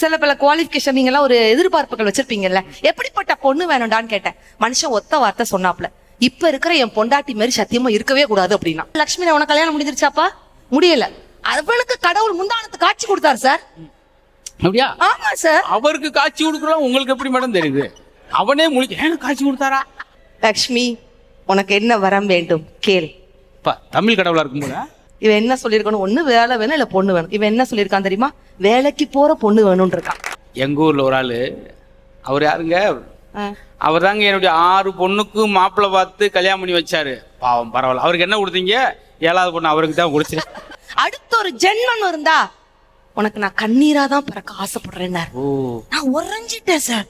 சில பல குவாலிஃபிகேஷன் நீங்க எல்லாம் ஒரு எதிர்பார்ப்புகள் வச்சிருப்பீங்கல்ல. எப்படிப்பட்ட பொண்ணு வேணும்டான்னு கேட்டேன். மனுஷன் ஒத்த வார்த்தை சொன்னாப்ல இப்ப இருக்கிற என் பொண்டாட்டி மாதிரி சத்தியமா இருக்கவே கூடாது அப்படின்னா. லட்சுமி உனக்கு கல்யாணம் முடிஞ்சிருச்சாப்பா? முடியல. அவனுக்கு கடவுள் முந்தானத்து காட்சி கொடுத்தாரு சார். அப்படியா? ஆமா சார். அவருக்கு காட்சி கொடுக்குறோம். உங்களுக்கு எப்படி மேடம் தெரியுது? அவனே முழிக்க காட்சி கொடுத்தாரா? லக்ஷ்மி உனக்கு என்ன வரம் வேண்டும்? கேள். தமிழ் கடவுளா இருக்கும்போதா இவன் என்ன சொல்லியிருக்கணும் ஒண்ணு வேலை வேணும் இல்ல பொண்ணு வேணும். இவன் என்ன சொல்லியிருக்கான் தெரியுமா? வேலைக்கு போற பொண்ணு வேணும்னு இருக்கான் எங்க ஊர்ல ஒரு ஆளு. அவர் யாருங்க. அவர் தாங்க என்னுடைய ஆறு பொண்ணுக்கு மாப்பிள்ளை பார்த்து கல்யாணம் பண்ணி வச்சாரு. பாவம் பரவாயில்ல. அவருக்கு என்ன கொடுத்தீங்க? ஏழாவது பொண்ணு அவருக்கு தான் கொடுத்து அடுத்த ஒரு ஜென்மம் இருந்தா உனக்கு நான் கண்ணீரா தான் பிறக்க ஆசைப்படுறேன் ஓ. நான் உறைஞ்சிட்டேன் சார்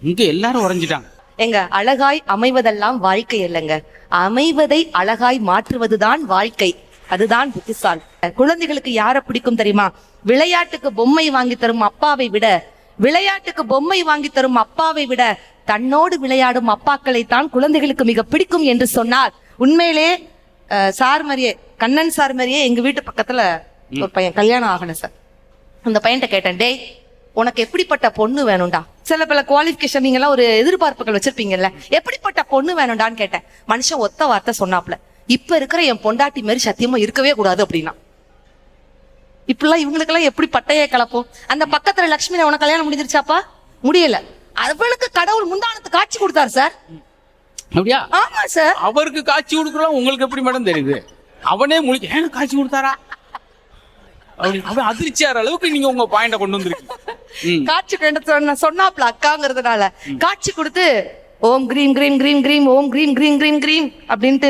இங்க எல்லாரும் உறைஞ்சிட்டாங்க. எங்க அழகாய் அமைவதெல்லாம் வாழ்க்கை இல்லைங்க. அமைவதை அழகாய் மாற்றுவதுதான் வாழ்க்கை. அதுதான் புத்திசால். குழந்தைகளுக்கு யார பிடிக்கும் தெரியுமா? விளையாட்டுக்கு பொம்மை வாங்கி தரும் அப்பாவை விட விளையாட்டுக்கு பொம்மை வாங்கி தரும் அப்பாவை விட தன்னோடு விளையாடும் அப்பாக்களை தான் குழந்தைகளுக்கு மிக பிடிக்கும் என்று சொன்னார். உண்மையிலே சார் மாதிரியே கண்ணன் சார் மாதிரியே எங்க வீட்டு பக்கத்துல ஒரு பையன் கல்யாணம் ஆகணும் சார். அந்த பையன்கிட்ட கேட்டேன் டேய் உனக்கு எப்படிப்பட்ட பொண்ணு வேணும்டா? சில பல குவாலிஃபிகேஷன் நீங்க எல்லாம் ஒரு எதிர்பார்ப்புகள் வச்சிருப்பீங்கல்ல. எப்படிப்பட்ட பொண்ணு வேணும்டான்னு கேட்டேன். மனுஷன் ஒத்த வார்த்தை சொன்னாப்ல இப்ப இருக்கிற என் பொண்டாட்டி மாதிரி சத்தியமா இருக்கவே கூடாது அப்படின்னா. இப்பெல்லாம் இவங்களுக்கெல்லாம் எப்படி பட்டையே கலப்போம்? அந்த பக்கத்துல லட்சுமி உனக்கு கல்யாணம் முடிஞ்சிருச்சாப்பா? முடியல. அவனுக்கு கடவுள் முந்தானத்து காட்சி கொடுத்தாரு சார். அப்படியா? ஆமா சார். அவருக்கு காட்சி கொடுக்குறோம் உங்களுக்கு எப்படி மேடம் தெரியுது? அவனே முழிக்க ஏன் காட்சி கொடுத்தாரா? அவன் அதிர்ச்சியார அளவுக்கு நீங்க உங்க பாயிண்ட கொண்டு வந்திருக்கீங்க. காட்சி சொன்ன சொன்னாப்ல அக்காங்கிறதுனால. காட்சி கொடுத்து ஓம் கிரீம் கிரீம் கிரீம் கிரீம் ஓம் கிரீம் கிரீம் கிரீம் கிரீம் அப்படின்ட்டு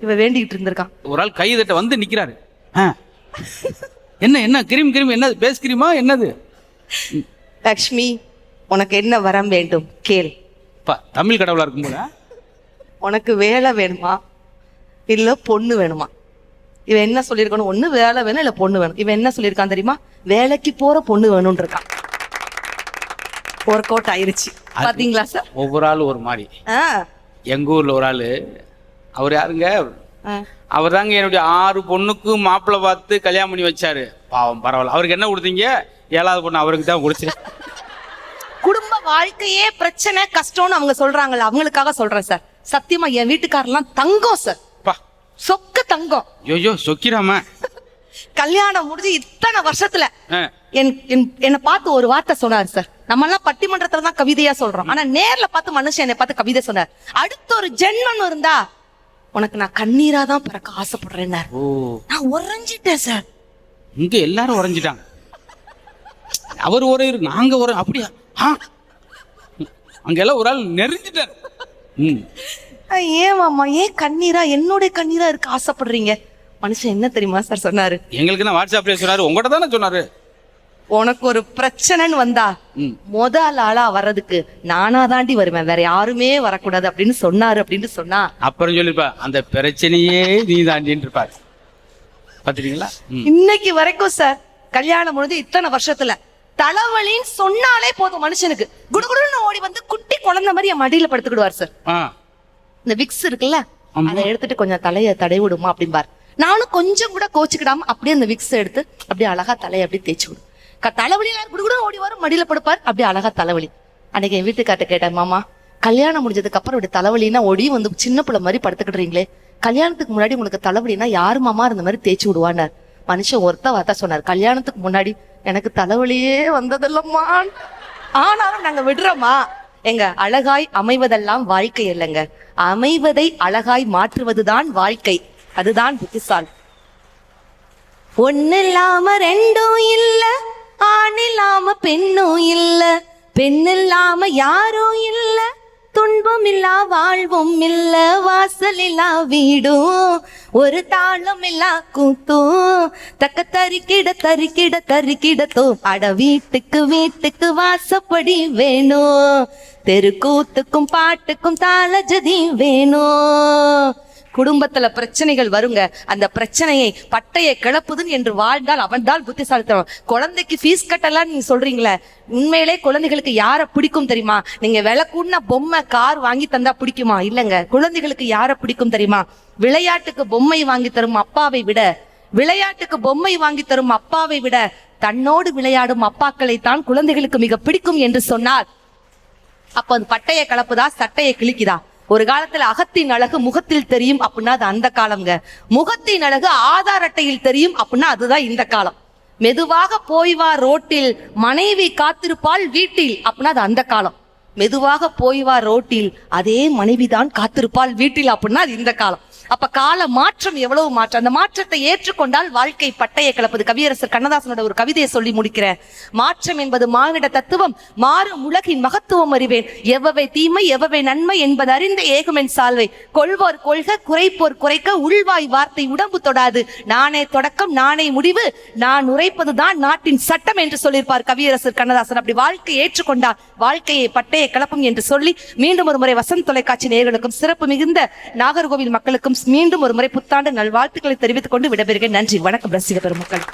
இவ வேண்டிக்கிட்டு இருந்திருக்கான். ஒரு ஆள் கை தட்ட வந்து நிக்கிறாரு. ஆ. என்ன என்ன கிரீம் கிரீம் என்னது? பேஸ் கிரீமா என்னது? லக்ஷ்மி உனக்கு என்ன வரம் வேண்டும்? கேள். பா தமிழ் கடவுளா இருக்கும்போதா உனக்கு வேலை வேணுமா? இல்ல பொண்ணு வேணுமா? இவன் என்ன சொல்லியிருக்கணும் ஒண்ணு வேலை வேணும் இல்ல பொண்ணு வேணும். இவன் என்ன சொல்லியிருக்கான் தெரியுமா? வேலைக்கு போற பொண்ணு வேணும்னு இருக்கான். ஒர்க் அவுட் ஆயிருச்சு. பாத்தீங்களா சார் ஒவ்வொரு ஆள் ஒரு மாதிரி. எங்க ஊர்ல ஒரு ஆளு அவர் யாருங்க. அவர் தாங்க என்னுடைய ஆறு பொண்ணுக்கு மாப்பிள்ளை பார்த்து கல்யாணம் பண்ணி வச்சாரு. பாவம் பரவாயில்ல. அவருக்கு என்ன கொடுத்தீங்க? ஏழாவது பொண்ணு அவருக்கு தான் கொடுத்து குடும்ப வாழ்க்கையே பிரச்சனை கஷ்டம்னு அவங்க சொல்றாங்கல்ல அவங்களுக்காக சொல்றேன் சார் சத்தியமா என் வீட்டுக்காரெல்லாம் தங்கம் சார் பா. சொக்க தங்கம். ஐயோ சொக்கிராம. கல்யாணம் முடிஞ்சு இத்தனை வருஷத்துல. என் என்- என்னை பார்த்து ஒரு வார்த்தை சொன்னார் சார் நம்ம எல்லாம் பட்டிமன்றத்துல தான் கவிதையா சொல்றோம். ஆனா நேர்ல பார்த்து மனுஷன் என்னை பார்த்து கவிதை சொன்னார். அடுத்த ஒரு ஜென்மம் இருந்தா உனக்கு நான் கண்ணீரா தான் பிறக்க ஆசைப்படுறேன் நான் உறைஞ்சிட்டேன் சார் இங்க எல்லாரும் உறைஞ்சிட்டாங்க. அவர் ஒரு நாங்க ஒரு அப்படியா? ஆ. அங்க எல்லாம் ஒரு ஆள் அஹ் ஏன் மாமா ஏன் கண்ணீரா என்னுடைய கண்ணீரா இருக்க ஆசைப்படுறீங்க? மனுஷன் என்ன தெரியுமா சார் சொன்னாரு? எங்களுக்கு என்ன வாட்ஸ்அப்ல சொன்னாரு உங்கள்கிட்ட தானே சொன்னாரு. உனக்கு ஒரு பிரச்சனைன்னு வந்தா. முதல் ஆளா வர்றதுக்கு நானா தாண்டி வருவேன். வேற யாருமே வரக்கூடாது அப்படின்னு சொன்னாரு அப்படின்னு சொன்னா அப்புறம் சொல்லிருப்பா அந்த பிரச்சனையே நீ தாண்டின்னு இருப்பாரு. பாத்துட்டீங்களா? இன்னைக்கு வரைக்கும் சார் கல்யாணம் முடிஞ்சு இத்தனை வருஷத்துல தலைவலின்னு சொன்னாலே போதும் மனுஷனுக்கு. குடுகுடுன்னு ஓடி வந்து குட்டி குழந்தை மாதிரி என் மடியில படுத்துக்கிடுவார் சார். இந்த விக்ஸ் இருக்குல்ல. அதை எடுத்துட்டு கொஞ்சம் தலைய தடவி விடுமா அப்படிம்பார். நானும் கொஞ்சம் கூட கோச்சுக்கிடாம அப்படியே அந்த விக்ஸ் எடுத்து அப்படியே அழகா தலையை அப்படியே தேய்ச்சி விடும் க- குடுகுடு ஓடி வரும். மடியில படுப்பார். அப்படியே அழகா தலைவலி. அன்னைக்கு என் வீட்டுக்கார்ட்ட கேட்டேன் மாமா கல்யாணம் முடிஞ்சதுக்கு அப்புறம் இப்படி தலைவலினா ஒடி வந்து சின்ன பிள்ளை மாதிரி படுத்துக்கிடுறீங்களே. கல்யாணத்துக்கு முன்னாடி உங்களுக்கு தலைவலினா யாரு மாமா இருந்த மாதிரி தேய்ச்சி விடுவானார் மனுஷன் ஒருத்த வார்த்தை சொன்னார் கல்யாணத்துக்கு முன்னாடி எனக்கு தலைவலியே வந்ததில்லம்மா. ஆனாலும் நாங்க விடுறோமா எங்க அழகாய் அமைவதெல்லாம் வாழ்க்கை இல்லைங்க அமைவதை அழகாய் மாற்றுவதுதான் வாழ்க்கை. அதுதான் புத்திசால். ஒன்னு இல்லாம ரெண்டும் இல்லை. ஆண் இல்லாம பெண்ணும் இல்ல பெண் இல்லாம யாரும் இல்ல. துன்பம் இல்லா வாழ்வும் இல்ல வாசல் இல்லா வீடும். ஒரு தாளம் இல்லா கூத்தும். தக்க தறிக்கிட தறிக்கிட தறிக்கிடத்தோ அட வீட்டுக்கு வீட்டுக்கு வாசப்படி வேணும். தெருக்கூத்துக்கும் பாட்டுக்கும் தாள ஜதி வேணும். குடும்பத்துல பிரச்சனைகள் வருங்க. அந்த பிரச்சனையை பட்டையை கிளப்புதுன்னு என்று வாழ்ந்தால் அவன்தான் புத்திசாலித்தனம். குழந்தைக்கு ஃபீஸ் கட்டலாம் நீங்க சொல்றீங்களே. உண்மையிலே குழந்தைகளுக்கு யார பிடிக்கும் தெரியுமா? நீங்க விலை பொம்மை கார் வாங்கி தந்தா பிடிக்குமா? இல்லங்க. குழந்தைகளுக்கு யார பிடிக்கும் தெரியுமா? விளையாட்டுக்கு பொம்மை வாங்கி தரும் அப்பாவை விட விளையாட்டுக்கு பொம்மை வாங்கி தரும் அப்பாவை விட தன்னோடு விளையாடும் அப்பாக்களை தான் குழந்தைகளுக்கு மிக பிடிக்கும் என்று சொன்னார் அப்ப அந்த பட்டையை கலப்புதா சட்டையை கிழிக்குதா? ஒரு காலத்துல அகத்தின் அழகு முகத்தில் தெரியும் அப்படின்னா அது அந்த காலம்ங்க. முகத்தின் அழகு ஆதார் அட்டையில் தெரியும் அப்படின்னா அதுதான் இந்த காலம். மெதுவாக போய் வா ரோட்டில் மனைவி காத்திருப்பாள் வீட்டில் அப்படின்னா அது அந்த காலம். மெதுவாக போய் வா ரோட்டில் அதே மனைவிதான் காத்திருப்பாள் வீட்டில் அப்படின்னா அது இந்த காலம். அப்ப கால மாற்றம் எவ்வளவு மாற்றம்? அந்த மாற்றத்தை ஏற்றுக்கொண்டால் வாழ்க்கை பட்டையை கலப்பது கவியரசர் கண்ணதாசனோட ஒரு கவிதையை சொல்லி முடிக்கிற மாற்றம் என்பது மானிட தத்துவம். மாறும் உலகின் மகத்துவம் அறிவேன். எவ்வவை தீமை எவ்வவை நன்மை என்பது அறிந்த ஏகுமென் சால்வை. கொள்வோர் கொள்க குறைப்போர் குறைக்க உள்வாய் வார்த்தை உடம்பு தொடாது. நானே தொடக்கம் நானே முடிவு. நான் உரைப்பதுதான் நாட்டின் சட்டம் என்று சொல்லியிருப்பார் கவியரசர் கண்ணதாசன். அப்படி வாழ்க்கையை ஏற்றுக்கொண்டால் வாழ்க்கையை பட்டையை கலப்பும் என்று சொல்லி மீண்டும் ஒரு முறை வசந்த் தொலைக்காட்சி நேயர்களுக்கும் சிறப்பு மிகுந்த நாகர்கோவில் மக்களுக்கும் மீண்டும் ஒரு முறை புத்தாண்டு நல்வாழ்த்துக்களை தெரிவித்துக் கொண்டு விடைபெறுகிறேன். நன்றி. வணக்கம். ரசிக பெருமக்கள்.